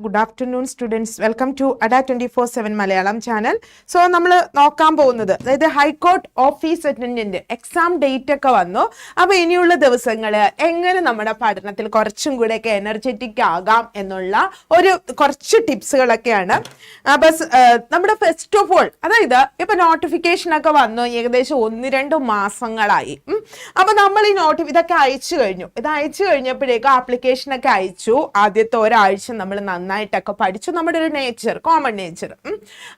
Good afternoon students welcome to Adda twenty four seven Malayalam channel so നമ്മൾ നോക്കാൻ പോകുന്നത് അതായത് high court office attendant exam date ഒക്കെ വന്നു. അപ്പൊ ഇനിയുള്ള ദിവസങ്ങൾ എങ്ങനെ നമ്മുടെ പഠനത്തിൽ കുറച്ചും കൂടെ ഒക്കെ എനർജറ്റിക് ആകാം എന്നുള്ള ഒരു കുറച്ച് ടിപ്സുകളൊക്കെയാണ്. അപ്പൊ സ്- നമ്മുടെ ഫസ്റ്റ് ഓഫ് ഓൾ അതായത് ഇപ്പൊ നോട്ടിഫിക്കേഷൻ ഒക്കെ വന്നു ഏകദേശം ഒന്ന് രണ്ട് മാസങ്ങളായി. അപ്പോൾ അപ്പൊ നമ്മൾ ഈ നോട്ടി ഇതൊക്കെ അയച്ചു കഴിഞ്ഞു. ഇത് അയച്ചു കഴിഞ്ഞപ്പോഴേക്കും ആപ്ലിക്കേഷൻ ഒക്കെ അയച്ചു ആദ്യത്തെ ഒരാഴ്ച നമ്മൾ നന്നായിട്ടൊക്കെ പഠിച്ചു. നമ്മുടെ ഒരു നേച്ചർ കോമൺ നേച്ചർ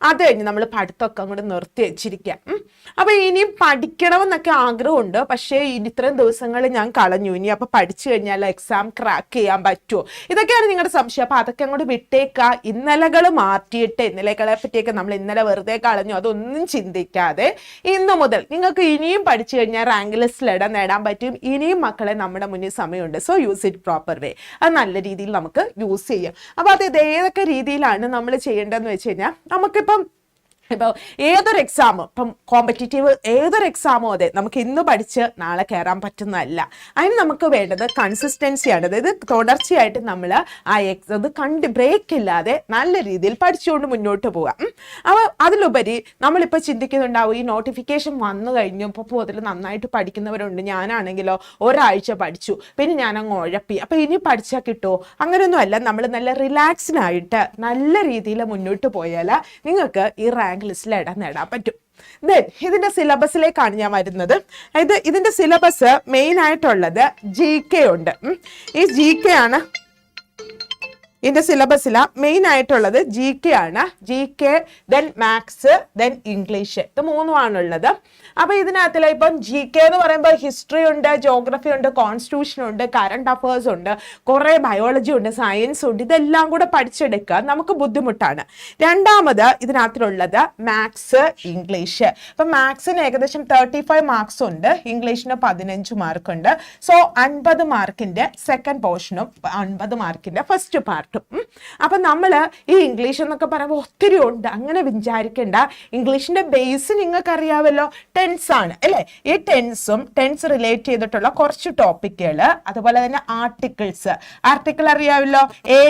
അത് കഴിഞ്ഞ് നമ്മൾ പഠിത്തമൊക്കെ അങ്ങോട്ട് നിർത്തി വെച്ചിരിക്കാം. ഉം. അപ്പൊ ഇനിയും പഠിക്കണമെന്നൊക്കെ ആഗ്രഹമുണ്ട്. പക്ഷേ ഇത്രയും ദിവസങ്ങൾ ഞാൻ കളഞ്ഞു. ഇനി അപ്പൊ പഠിച്ചു കഴിഞ്ഞാൽ എക്സാം ക്രാക്ക് ചെയ്യാൻ പറ്റുമോ ഇതൊക്കെയാണ് നിങ്ങളുടെ സംശയം. അപ്പൊ അതൊക്കെ അങ്ങോട്ട് വിട്ടേക്ക. ഇന്നലകൾ മാറ്റിയിട്ട് ഇന്നലകളെ പറ്റിയൊക്കെ നമ്മൾ ഇന്നലെ വെറുതെ കളഞ്ഞു. അതൊന്നും ചിന്തിക്കാതെ ഇന്ന് മുതൽ നിങ്ങൾക്ക് ഇനിയും പഠിച്ചു കഴിഞ്ഞാൽ റാങ്ക് ലിസ്റ്റിൽ ഇടം നേടാൻ പറ്റും. ഇനിയും മക്കളെ നമ്മുടെ മുന്നിൽ സമയമുണ്ട്. So use it proper way അത് നല്ല രീതിയിൽ നമുക്ക് യൂസ് ചെയ്യാം. അപ്പോൾ അത് ഏതൊക്കെ രീതിയിലാണ് നമ്മൾ ചെയ്യേണ്ടതെന്ന് വെച്ച് കഴിഞ്ഞാൽ നമുക്കിപ്പം ഇപ്പോൾ ഏതൊരു എക്സാമും ഇപ്പം കോമ്പറ്റേറ്റീവ് ഏതൊരു എക്സാമും അതെ നമുക്ക് ഇന്ന് പഠിച്ച് നാളെ കയറാൻ പറ്റുന്നതല്ല. അതിന് നമുക്ക് വേണ്ടത് കൺസിസ്റ്റൻസിയാണ് അതായത് തുടർച്ചയായിട്ട് നമ്മൾ ആ എക്സ് അത് കണ്ട് ബ്രേക്ക് ഇല്ലാതെ നല്ല രീതിയിൽ പഠിച്ചുകൊണ്ട് മുന്നോട്ട് പോകാം അപ്പോൾ അതിലുപരി നമ്മളിപ്പോൾ ചിന്തിക്കുന്നുണ്ടാവും ഈ നോട്ടിഫിക്കേഷൻ വന്നു കഴിഞ്ഞു ഇപ്പോൾ പോതിൽ നന്നായിട്ട് പഠിക്കുന്നവരുണ്ട്. ഞാനാണെങ്കിലോ ഒരാഴ്ച പഠിച്ചു പിന്നെ ഞാൻ അങ്ങ് ഉഴപ്പി. അപ്പോൾ ഇനി പഠിച്ചാൽ കിട്ടുമോ അങ്ങനെയൊന്നുമല്ല നമ്മൾ നല്ല റിലാക്സ്ഡായിട്ട് നല്ല രീതിയിൽ മുന്നോട്ട് പോയാൽ നിങ്ങൾക്ക് ഈ റാങ്ക് ലിസ്റ്റിൽ ഇടം നേടാൻ പറ്റും. ദെൻ ഇതിന്റെ സിലബസിലേക്കാണ് ഞാൻ വരുന്നത്. ഇത് ഇതിന്റെ സിലബസ് മെയിൻ ആയിട്ടുള്ളത് ജി കെ ഉണ്ട്. ഈ ജി കെ ആണ് ഇതിന്റെ സിലബസില മെയിൻ ആയിട്ടുള്ളത് ജി കെ ആണ്. G K then maths then English ഇത് മൂന്നുമാണുള്ളത്. അപ്പൊ ഇതിനകത്തിൽ ഇപ്പം ജി കെ എന്ന് പറയുമ്പോൾ ഹിസ്റ്ററി ഉണ്ട് ജോഗ്രഫി ഉണ്ട് കോൺസ്റ്റിറ്റ്യൂഷൻ ഉണ്ട് കറണ്ട് അഫേഴ്സ് ഉണ്ട് കുറേ ബയോളജി ഉണ്ട് സയൻസ് ഉണ്ട്. ഇതെല്ലാം കൂടെ പഠിച്ചെടുക്കുക നമുക്ക് ബുദ്ധിമുട്ടാണ്. രണ്ടാമത് ഇതിനകത്തിലുള്ളത് മാത്സ് ഇംഗ്ലീഷ് അപ്പം മാത്സിന് ഏകദേശം തേർട്ടി ഫൈവ് മാർക്സ് ഉണ്ട്. ഇംഗ്ലീഷിന് പതിനഞ്ച് മാർക്ക് ഉണ്ട്. സോ അൻപത് മാർക്കിന്റെ സെക്കൻഡ് പോർഷനും അൻപത് മാർക്കിന്റെ ഫസ്റ്റ് പാർട്ടും അപ്പൊ നമ്മൾ ഈ ഇംഗ്ലീഷ് എന്നൊക്കെ പറയുമ്പോൾ ഒത്തിരി ഉണ്ട്. അങ്ങനെ വിചാരിക്കേണ്ട. ഇംഗ്ലീഷിന്റെ ബേസ് നിങ്ങൾക്ക് അറിയാമല്ലോ ടെൻസ് ആണ് അല്ലേ? ഈ ടെൻസും ടെൻസ് റിലേറ്റ് ചെയ്തിട്ടുള്ള കുറച്ച് ടോപ്പിക്കുകൾ അതുപോലെ തന്നെ ആർട്ടിക്കിൾസ് ആർട്ടിക്കിൾ അറിയാമല്ലോ എ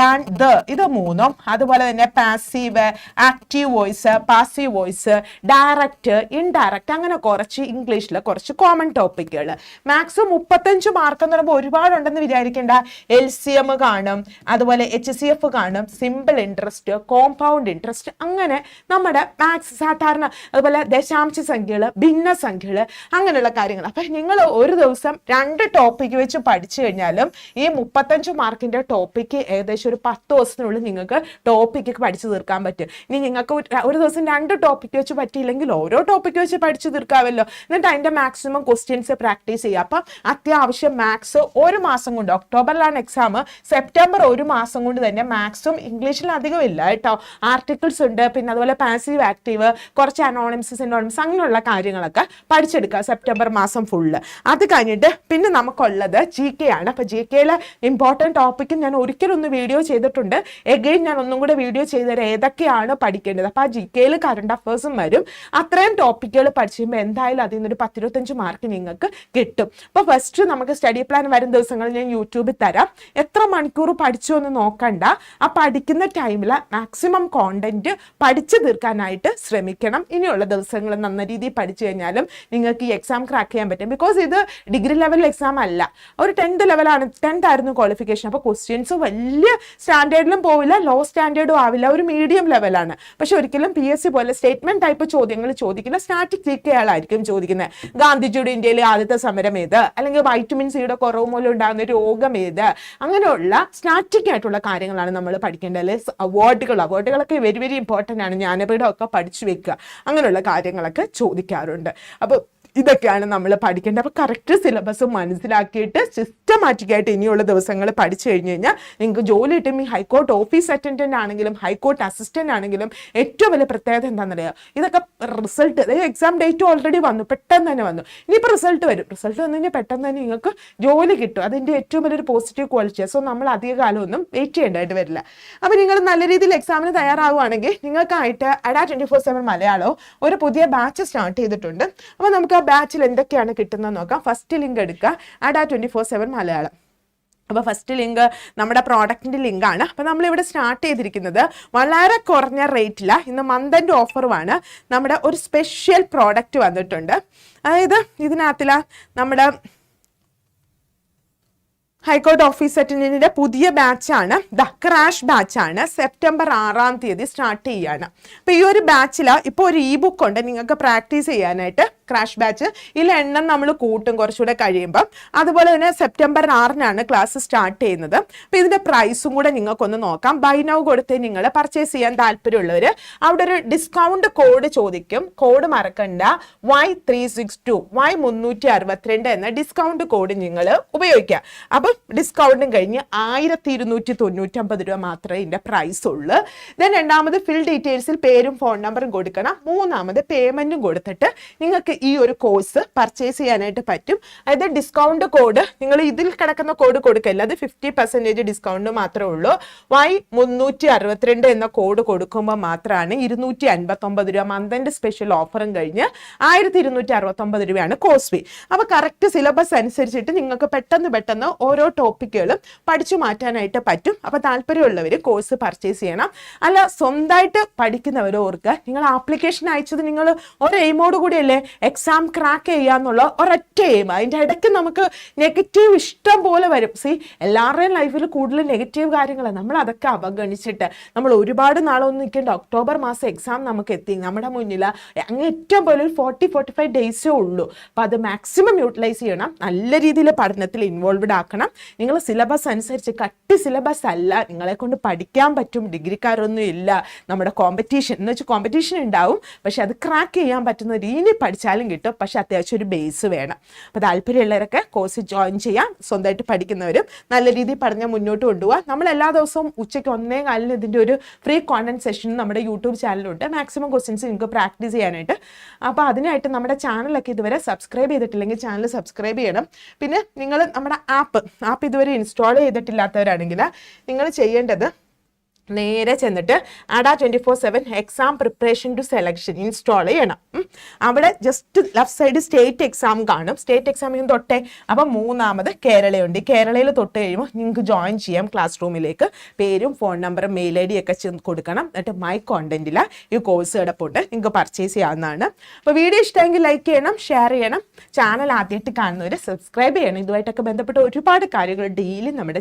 ആൻഡ് ദ ഇത് മൂന്നും. അതുപോലെ തന്നെ passive active voice passive voice direct indirect അങ്ങനെ കുറച്ച് ഇംഗ്ലീഷിൽ കുറച്ച് കോമൺ ടോപ്പിക്കുകൾ മാക്സിമം മുപ്പത്തഞ്ച് മാർക്ക് എന്ന് പറയുമ്പോൾ ഒരുപാടുണ്ടെന്ന് വിചാരിക്കേണ്ട. എൽ സി എം കാണും. അതുപോലെ എച്ച് സി എഫ് കാണും സിമ്പിൾ ഇൻട്രസ്റ്റ് കോമ്പൗണ്ട് ഇൻട്രസ്റ്റ് അങ്ങനെ നമ്മുടെ മാത്സ് സാധാരണ അതുപോലെ ദശാംശ സംഖ്യകൾ ഭിന്ന സംഖ്യകൾ അങ്ങനെയുള്ള കാര്യങ്ങൾ അപ്പം നിങ്ങൾ ഒരു ദിവസം രണ്ട് ടോപ്പിക്ക് വെച്ച് പഠിച്ചു കഴിഞ്ഞാലും ഈ മുപ്പത്തഞ്ച് മാർക്കിന്റെ ടോപ്പിക്ക് ഏകദേശം ഒരു പത്ത് ദിവസത്തിനുള്ളിൽ നിങ്ങൾക്ക് ടോപ്പിക്ക് പഠിച്ചു തീർക്കാൻ പറ്റും. ഇനി നിങ്ങൾക്ക് ഒരു- ദിവസം രണ്ട് ടോപ്പിക്ക് വെച്ച് പറ്റിയില്ലെങ്കിൽ ഓരോ ടോപ്പിക്ക് വെച്ച് പഠിച്ചു തീർക്കാമല്ലോ. എന്നിട്ട് അതിന്റെ മാക്സിമം ക്വസ്റ്റ്യൻസ് പ്രാക്ടീസ് ചെയ്യുക. അപ്പം അത്യാവശ്യം മാത്സ് ഒരു മാസം കൊണ്ട് ഒക്ടോബറിലാണ് എക്സാം സെപ്റ്റംബർ ഒരു മാസം കൊണ്ട് തന്നെ മാക്സിമം ഇംഗ്ലീഷിൽ അധികം ഇല്ല കേട്ടോ. ആർട്ടിക്കിൾസ് ഉണ്ട് പിന്നെ അതുപോലെ പാസീവ് ആക്റ്റീവ് കുറച്ച് അനോണിംസ് സിനോണിംസ് അങ്ങനെയുള്ള കാര്യങ്ങളൊക്കെ പഠിച്ചെടുക്കുക സെപ്റ്റംബർ മാസം ഫുള്ള് അത് കഴിഞ്ഞിട്ട് പിന്നെ നമുക്കുള്ളത് ജി കെ ആണ്. അപ്പോൾ ജി കെയിലെ ഇമ്പോർട്ടന്റ് ടോപ്പിക്കും ഞാൻ ഒരിക്കലും ഒന്ന് വീഡിയോ ചെയ്തിട്ടുണ്ട്. എഗെയിൻ ഞാൻ ഒന്നും കൂടെ വീഡിയോ ചെയ്തുതരാം ഏതൊക്കെയാണ് പഠിക്കേണ്ടത്. അപ്പോൾ ആ ജി കെയിൽ കറണ്ട് അഫേഴ്സും വരും. അത്രയും ടോപ്പിക്കുകൾ പഠിച്ചു കഴിയുമ്പോൾ എന്തായാലും അതിൽ നിന്നൊരു പത്തിരുപത്തഞ്ച് മാർക്ക് നിങ്ങൾക്ക് കിട്ടും. അപ്പോൾ ഫസ്റ്റ് നമുക്ക് സ്റ്റഡി പ്ലാൻ വരും ദിവസങ്ങളിൽ ഞാൻ യൂട്യൂബിൽ തരാം. എത്ര മണിക്കൂർ പഠിച്ചു എന്ന് നോക്കണ്ട. ആ പഠിക്കുന്ന ടൈമിൽ മാക്സിമം കോണ്ടന്റ് പഠിച്ചു തീർക്കാനായിട്ട് ശ്രമിക്കണം. ഇനിയുള്ള ദിവസങ്ങൾ നന്ന രീതിയിൽ പഠിച്ചു കഴിഞ്ഞാലും നിങ്ങൾക്ക് ഈ എക്സാം ക്രാക്ക് ചെയ്യാൻ പറ്റും. ബിക്കോസ് ഇത് ഡിഗ്രി ലെവൽ എക്സാം അല്ല. ഒരു ടെൻത്ത് ലെവലാണ് ടെൻത്ത് ആയിരുന്നു ക്വാളിഫിക്കേഷൻ അപ്പോൾ ക്വസ്റ്റ്യൻസ് വലിയ സ്റ്റാൻഡേർഡിലും പോവില്ല ലോ സ്റ്റാൻഡേർഡും ആവില്ല. ഒരു മീഡിയം ലെവലാണ് പക്ഷെ ഒരിക്കലും പി എസ് സി പോലെ സ്റ്റേറ്റ്മെന്റ് ടൈപ്പ് ചോദ്യങ്ങൾ ചോദിക്കുന്ന സ്റ്റാറ്റിക് ജിക്കയാളായിരിക്കും ചോദിക്കുന്നത് ഗാന്ധിജിയുടെ ഇന്ത്യയിലെ ആദ്യത്തെ സമരം ഏത്? അല്ലെങ്കിൽ വൈറ്റമിൻ സിയുടെ കുറവ് മൂലം ഉണ്ടാകുന്ന രോഗം ഏത്? അങ്ങനെയുള്ള സ്റ്റാറ്റിക് ആയിട്ടുള്ള കാര്യങ്ങളാണ് നമ്മൾ പഠിക്കേണ്ടത്. അല്ലെ? അവാർഡുകൾ അവാർഡുകളൊക്കെ വെരി വെരി ഇമ്പോർട്ടന്റ് ആണ്. ജ്ഞാനപീഠം ഒക്കെ പഠിച്ചു വെക്കുക. അങ്ങനെയുള്ള കാര്യങ്ങളൊക്കെ ചോദിക്കാറുണ്ട്. അപ്പോൾ ഇതൊക്കെയാണ് നമ്മൾ പഠിക്കേണ്ടത്. അപ്പോൾ കറക്റ്റ് സിലബസ് മനസ്സിലാക്കിയിട്ട് സിസ്റ്റമാറ്റിക്കായിട്ട് ഇനിയുള്ള ദിവസങ്ങൾ പഠിച്ചു കഴിഞ്ഞ് കഴിഞ്ഞാൽ നിങ്ങൾക്ക് ജോലി കിട്ടും. ഈ ഹൈക്കോർട്ട് ഓഫീസ് അറ്റൻഡന്റ് ആണെങ്കിലും ഹൈക്കോർട്ട് അസിസ്റ്റന്റ് ആണെങ്കിലും ഏറ്റവും വലിയ പ്രത്യേകത എന്താണെന്നറിയാം? ഇതൊക്കെ റിസൾട്ട് അതായത് എക്സാം ഡേറ്റ് ഓൾറെഡി വന്നു പെട്ടെന്ന് തന്നെ വന്നു. ഇനിയിപ്പോൾ റിസൾട്ട് വരും. റിസൾട്ട് വന്നു കഴിഞ്ഞാൽ പെട്ടെന്ന് തന്നെ നിങ്ങൾക്ക് ജോലി കിട്ടും. അതിന്റെ ഏറ്റവും വലിയൊരു പോസിറ്റീവ് ക്വാളിറ്റിയാണ് സോ നമ്മൾ അധിക കാലമൊന്നും വെയിറ്റ് ചെയ്യേണ്ടതായിട്ട് വരില്ല. അപ്പോൾ നിങ്ങൾ നല്ല രീതിയിൽ എക്സാമിന് തയ്യാറാവുകയാണെങ്കിൽ നിങ്ങൾക്കായിട്ട് അഡാ ട്വന്റി ഫോർ സെവൻ മലയാളവും ഒരു പുതിയ ബാച്ച് സ്റ്റാർട്ട് ചെയ്തിട്ടുണ്ട്. അപ്പോൾ നമുക്ക് ആ ബാച്ചിൽ എന്തൊക്കെയാണ് കിട്ടുന്നത് നോക്കാം. ഫസ്റ്റ് ലിങ്ക് എടുക്കുക. Adda twenty four seven Malayalam. അപ്പോൾ ഫസ്റ്റ് ലിങ്ക് നമ്മുടെ പ്രോഡക്റ്റിന്റെ ലിങ്കാണ് അപ്പോൾ നമ്മളിവിടെ സ്റ്റാർട്ട് ചെയ്തിരിക്കുന്നത് വളരെ കുറഞ്ഞ റേറ്റിലാണ് ഇന്ന് മന്തന്റെ ഓഫറുമാണ് നമ്മുടെ ഒരു സ്പെഷ്യൽ പ്രോഡക്റ്റ് വന്നിട്ടുണ്ട്. അതായത് ഇതിനകത്തില നമ്മുടെ ഹൈക്കോർട്ട് ഓഫീസ് അറ്റൻഡന്റിന്റെ പുതിയ ബാച്ചാണ് ദ ക്രാഷ് ബാച്ചാണ് സെപ്റ്റംബർ ആറാം തീയതി സ്റ്റാർട്ട് ചെയ്യാണ്. അപ്പോൾ ഈ ഒരു ബാച്ചിൽ ഇപ്പോൾ ഒരു ഇ ബുക്ക് ഉണ്ട്. നിങ്ങൾക്ക് പ്രാക്ടീസ് ചെയ്യാനായിട്ട് ക്രാഷ് ബാച്ച് ഇതിൽ എണ്ണം നമ്മൾ കൂട്ടും കുറച്ചുകൂടെ കഴിയുമ്പം. അതുപോലെ തന്നെ സെപ്റ്റംബർ ആറിനാണ് ക്ലാസ് സ്റ്റാർട്ട് ചെയ്യുന്നത്. അപ്പോൾ ഇതിന്റെ പ്രൈസും കൂടെ നിങ്ങൾക്കൊന്ന് നോക്കാം. ബൈ നൗ കൊടുത്ത് നിങ്ങൾ പർച്ചേസ് ചെയ്യാൻ താല്പര്യമുള്ളവർ അവിടെ ഒരു ഡിസ്കൗണ്ട് കോഡ് ചോദിക്കും. കോഡ് മറക്കണ്ട. Y three six two Y മുന്നൂറ്റി അറുപത്തിരണ്ട് എന്ന ഡിസ്കൗണ്ട് കോഡ് നിങ്ങൾ ഉപയോഗിക്കുക. അപ്പം ഡിസ്കൗണ്ടും കഴിഞ്ഞ് ആയിരത്തി ഇരുന്നൂറ്റി തൊണ്ണൂറ്റമ്പത് രൂപ മാത്രമേ ഇതിന്റെ പ്രൈസ് ഉള്ളൂ. ദെൻ രണ്ടാമത് ഫിൽ ഡീറ്റെയിൽസിൽ പേരും ഫോൺ നമ്പറും കൊടുക്കണം. മൂന്നാമത് പേയ്മെന്റും കൊടുത്തിട്ട് നിങ്ങൾക്ക് ഈ ഒരു കോഴ്സ് പർച്ചേസ് ചെയ്യാനായിട്ട് പറ്റും. അതായത് ഡിസ്കൗണ്ട് കോഡ് നിങ്ങൾ ഇതിൽ കിടക്കുന്ന കോഡ് കൊടുക്കല്ല? അത് ഫിഫ്റ്റി പെർസെന്റേജ് ഡിസ്കൗണ്ട് മാത്രമേ ഉള്ളൂ. വൈ മുന്നൂറ്റി അറുപത്തിരണ്ട് എന്ന കോഡ് കൊടുക്കുമ്പോൾ മാത്രമാണ് ഇരുന്നൂറ്റി അൻപത്തൊമ്പത് രൂപ മന്തിന്റെ സ്പെഷ്യൽ ഓഫറും കഴിഞ്ഞ് ആയിരത്തി ഇരുന്നൂറ്റി അറുപത്തൊമ്പത് രൂപയാണ് കോഴ്സ് ഫീ അപ്പോൾ കറക്റ്റ് സിലബസ് അനുസരിച്ചിട്ട് നിങ്ങൾക്ക് പെട്ടെന്ന് പെട്ടെന്ന് ഓരോ ടോപ്പിക്കുകളും പഠിച്ചു മാറ്റാനായിട്ട് പറ്റും. അപ്പോൾ താല്പര്യമുള്ളവർ കോഴ്സ് പർച്ചേസ് ചെയ്യണം. അല്ല സ്വന്തമായിട്ട് പഠിക്കുന്നവർ ഓർക്കുക നിങ്ങൾ ആപ്ലിക്കേഷൻ അയച്ചത് നിങ്ങൾ ഒരു എയിമോട് കൂടിയല്ലേ? എക്സാം ക്രാക്ക് ചെയ്യുക എന്നുള്ള ഒരൊറ്റ എയിം അതിന്റെ ഇടയ്ക്ക് നമുക്ക് നെഗറ്റീവ് ഇഷ്ടം പോലെ വരും. സി എല്ലാവരുടെയും ലൈഫിൽ കൂടുതൽ നെഗറ്റീവ് കാര്യങ്ങളാണ് നമ്മൾ അതൊക്കെ അവഗണിച്ചിട്ട് നമ്മൾ ഒരുപാട് നാളൊന്നും നിൽക്കേണ്ട. ഒക്ടോബർ മാസം എക്സാം നമുക്ക് എത്തി. നമ്മുടെ മുന്നിൽ അങ്ങ് ഏറ്റവും പോലെ ഒരു ഫോർട്ടി ഫോർട്ടി ഫൈവ് ഡേയ്സേ ഉള്ളൂ. അപ്പോൾ അത് മാക്സിമം യൂട്ടിലൈസ് ചെയ്യണം. നല്ല രീതിയിൽ പഠനത്തിൽ ഇൻവോൾവ്ഡ് ആക്കണം. നിങ്ങൾ സിലബസ് അനുസരിച്ച് കട്ടി സിലബസ് അല്ല. നിങ്ങളെ കൊണ്ട് പഠിക്കാൻ പറ്റും. ഡിഗ്രിക്കാരൊന്നും ഇല്ല. നമ്മുടെ കോമ്പറ്റീഷൻ എന്ന് വെച്ചാൽ കോമ്പറ്റീഷൻ ഉണ്ടാവും പക്ഷെ അത് ക്രാക്ക് ചെയ്യാൻ പറ്റുന്ന രീതി പഠിച്ചാലും കിട്ടും. പക്ഷെ അത്യാവശ്യം ഒരു ബേസ് വേണം. അപ്പോൾ താല്പര്യമുള്ളവരൊക്കെ കോഴ്സ് ജോയിൻ ചെയ്യാം. സ്വന്തമായിട്ട് പഠിക്കുന്നവരും നല്ല രീതിയിൽ പഠനം മുന്നോട്ട് കൊണ്ടുപോകാം നമ്മൾ എല്ലാ ദിവസവും ഉച്ചയ്ക്ക് ഒന്നേ കാലിന് ഇതിന്റെ ഒരു ഫ്രീ കോണ്ടന്റ് സെഷൻ നമ്മുടെ യൂട്യൂബ് ചാനലുണ്ട് മാക്സിമം ക്വസ്റ്റ്യൻസ് നിങ്ങൾക്ക് പ്രാക്ടീസ് ചെയ്യാനായിട്ട്. അപ്പോൾ അതിനായിട്ട് നമ്മുടെ ചാനലൊക്കെ ഇതുവരെ സബ്സ്ക്രൈബ് ചെയ്തിട്ടില്ലെങ്കിൽ ചാനൽ സബ്സ്ക്രൈബ് ചെയ്യണം. പിന്നെ നിങ്ങൾ നമ്മുടെ ആപ്പ് ആപ്പ് ഇതുവരെ ഇൻസ്റ്റാൾ ചെയ്തിട്ടില്ലാത്തവരാണെങ്കിൽ നിങ്ങൾ ചെയ്യേണ്ടത് നേരെ ചെന്നിട്ട് Adda twenty four seven exam preparation to selection install ചെയ്യണം. അവിടെ just left side state exam കാണും. സ്റ്റേറ്റ് എക്സാമിന് തൊട്ടേ അപ്പം മൂന്നാമത് കേരളയുണ്ട്. കേരളയിൽ തൊട്ട് കഴിയുമ്പോൾ നിങ്ങൾക്ക് ജോയിൻ ചെയ്യാം ക്ലാസ് റൂമിലേക്ക് പേരും ഫോൺ നമ്പറും മെയിൽ ഐ ഡി ഒക്കെ കൊടുക്കണം. എന്നിട്ട് മൈ കോണ്ടന്റിൽ ഈ കോഴ്സ് കിടപ്പുണ്ട് നിങ്ങൾക്ക് പർച്ചേസ് ചെയ്യാവുന്നതാണ്. അപ്പോൾ വീഡിയോ ഇഷ്ടമെങ്കിൽ ലൈക്ക് ചെയ്യണം ഷെയർ ചെയ്യണം. ചാനൽ ആദ്യമായിട്ട് കാണുന്നവർ സബ്സ്ക്രൈബ് ചെയ്യണം. ഇതുമായിട്ടൊക്കെ ബന്ധപ്പെട്ട ഒരുപാട് കാര്യങ്ങൾ ഡെയിലി നമ്മുടെ